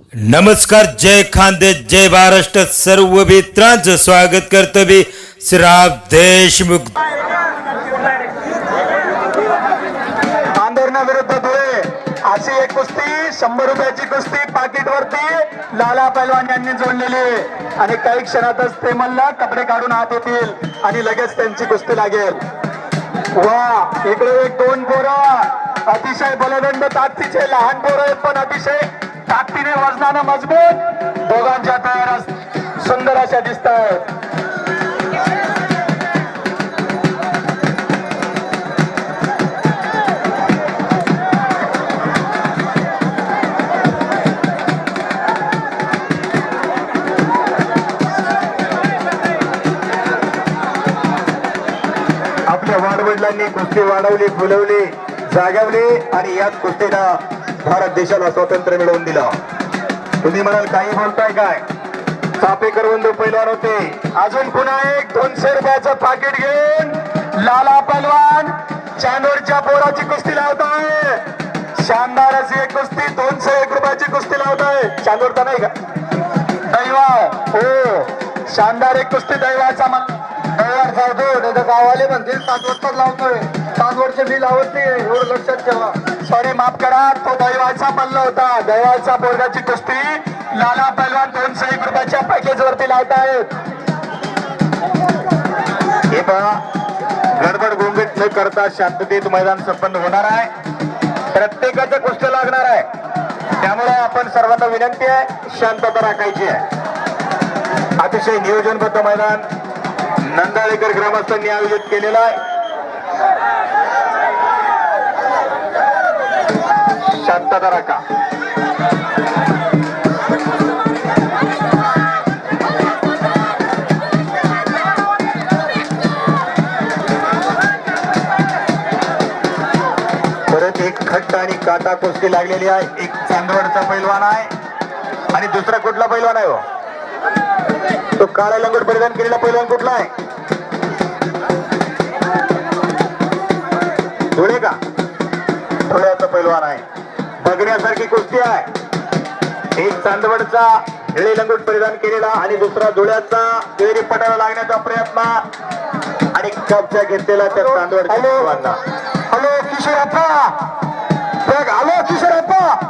नमस्कार जय खांदे जय महाराष्ट्र सर्व मित्रांचं स्वागत करतो मी श्राप देशमुख. धुळे. अशी एक कुस्ती शंभर रुपयाची कुस्ती पाकिट वरती लाला पैलवान यांनी जोडलेली आहे. आणि काही क्षणातच ते म्हणला कपडे काढून आत येतील आणि लगेच त्यांची कुस्ती लागेल. वा इकडे एक दोन पोरं. अतिशय बलदंड ताकदीचे लहान पोरं आहेत पण अतिशय ताकदीने वजनानं मजबूत. दोघांच्या तयार सुंदर अशा दिसत आहेत आपल्या वाडवडिलांनी कुस्ती वाढवली फुलवली जागवली आणि याच कुस्तीला भारत देशाला स्वातंत्र्य मिळवून दिलं. तुम्ही म्हणाल काही बोलताय काय? चापेकर बंधू पैलवान होते. अजून पुन्हा एक दोनशे रुपयाचं पाकिट घेऊन लाला पलवान चांदोरच्या पोराची कुस्ती लावताय. शानदार अशी एक कुस्ती दोनशे एक रुपयाची कुस्ती लावताय. चांदोरचा नाही का? दैवा हो. शानदार एक कुस्ती दैवाचा मन दैवार जातो त्याचं गावाले म्हणतील सात वाजताच लावतोय. सात वर्ष मी लावत नाही एवढं लक्षात ठेवा. सॉरी माफ करा तो दैवाचा पल्ला होता. दैवाचा पोरगाची कुस्ती लाला पहलवान दोनशे एक रुपयाच्या पॅकेज वरती लावतायत हे पहा गडबड गोंगीत न करता शांततेत मैदान संपन्न होणार आहे. प्रत्येकाच्या गोष्ट लागणार आहे. त्यामुळे आपण सर्वांना विनंती आहे शांतता राखायची आहे. अतिशय नियोजनबद्ध मैदान नंदाळेकर ग्रामस्थांनी आयोजित केलेलं आहे. शांतता राखा परत एक खट्ट आणि काटा कोसकी लागलेली आहे. एक चांदवडचा पैलवान आहे. आणि दुसरा कुठला पैलवान आहे हो? तो काळा लंगोट परिधान केलेला पैलवान कुठला आहे? आहे. बघण्यासारखी कुस्ती आहे. एक चांदवडचा हेळे लंगूट परिधान केलेला आणि दुसरा धुळ्याचा तेरी पटाला लागण्याचा प्रयत्न. आणि कब्जा घेतलेला त्या Chandwad hello. Hello Kishor Appa. Hello Kishor Appa.